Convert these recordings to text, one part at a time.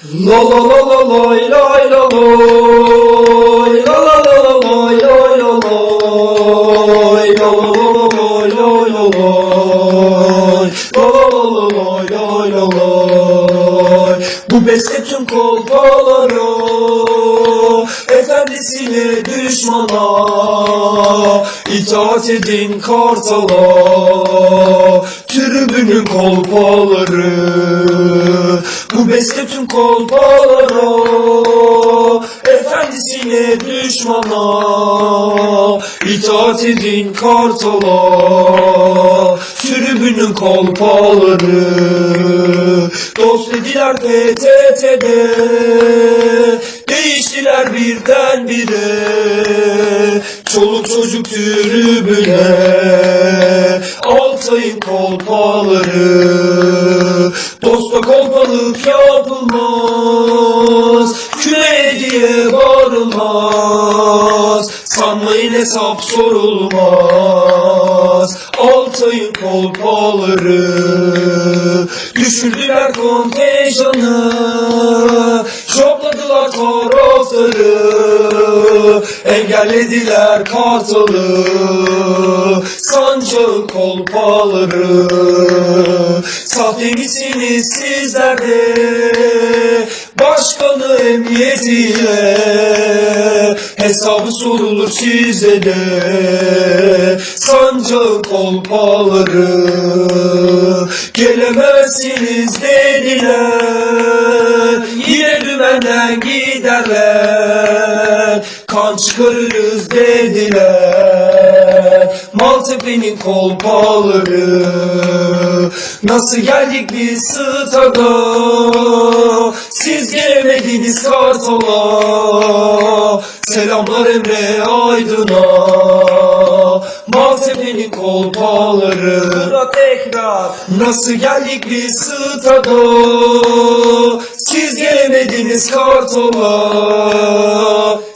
La la la la la La. La la la la Bu beste tüm kolpalara Efendisine düşmana. İtaat edin kartala Tribünün kolpaları Tüm kolpalara Efendisine düşmana itaat edin kartala Tribünün kolpaları Dost dediler PTT'de Değiştiler birdenbire Çoluk çocuk tribüne Altayın kolpaları. Dosta kolpalık yapılmaz. Küre diye bağırılmaz. Sanmayın hesap sorulmaz. Altayın kolpaları. Düşürdüler kontenjanı Taraftarı Engellediler kartalı. Sancağın kolpaları Sahte misiniz Başkanı emniyetiyle Hesabı sorulur size de. Sancağın kolpaları Gelemezsiniz dediler. Yine dümenden giderler. Kan çıkarırız dediler. Maltepe'nin kolpaları. Nasıl geldik biz stada? Siz gelemediniz kartala. Selamlar Emre Aydın'a. Maltepe'nin kolpaları. Tekrar Nasıl geldik biz stada Siz gelemediniz kartola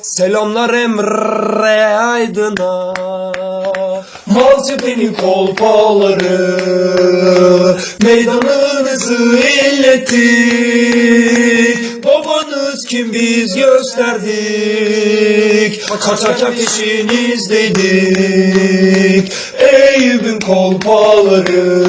Selamlar Emre Aydın'a. Maltepe'nin kolpaları. Meydanınızı illettik Babanız kim biz gösterdik. Kaçarken peşinizdeydik Eyüp'ün kolpaları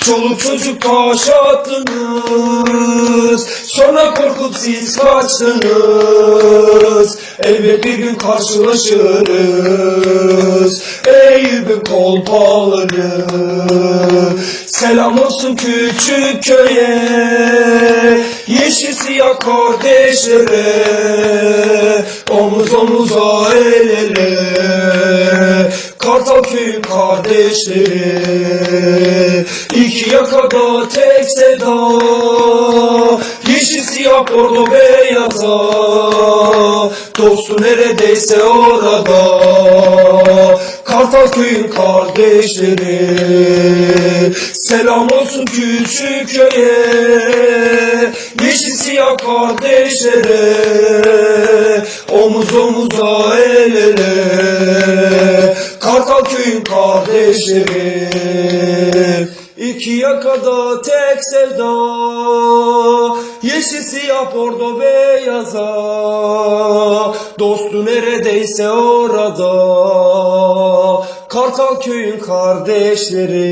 Çoluk çocuk taş attınız. Sonra korkup siz kaçtınız. Elbet bir gün karşılaşırız. Eyüp'ün kolpaları. Selam olsun küçük köye. Yeşil siyah kardeşlere Omuz omuza el ele Kartal köyün kardeşleri. İki yakada tek seda. Yeşil siyah bordo beyaza. Dostu neredeyse orada Kartal köyün kardeşleri. Selam olsun küçük köye Yeşil siyah kardeşlere. Omuz omuza el ele. Kartal köyün kardeşleri İki yakada tek sevda. Yeşil siyah bordo beyaza. Dostu neredeyse orada. Kartal köyün kardeşleri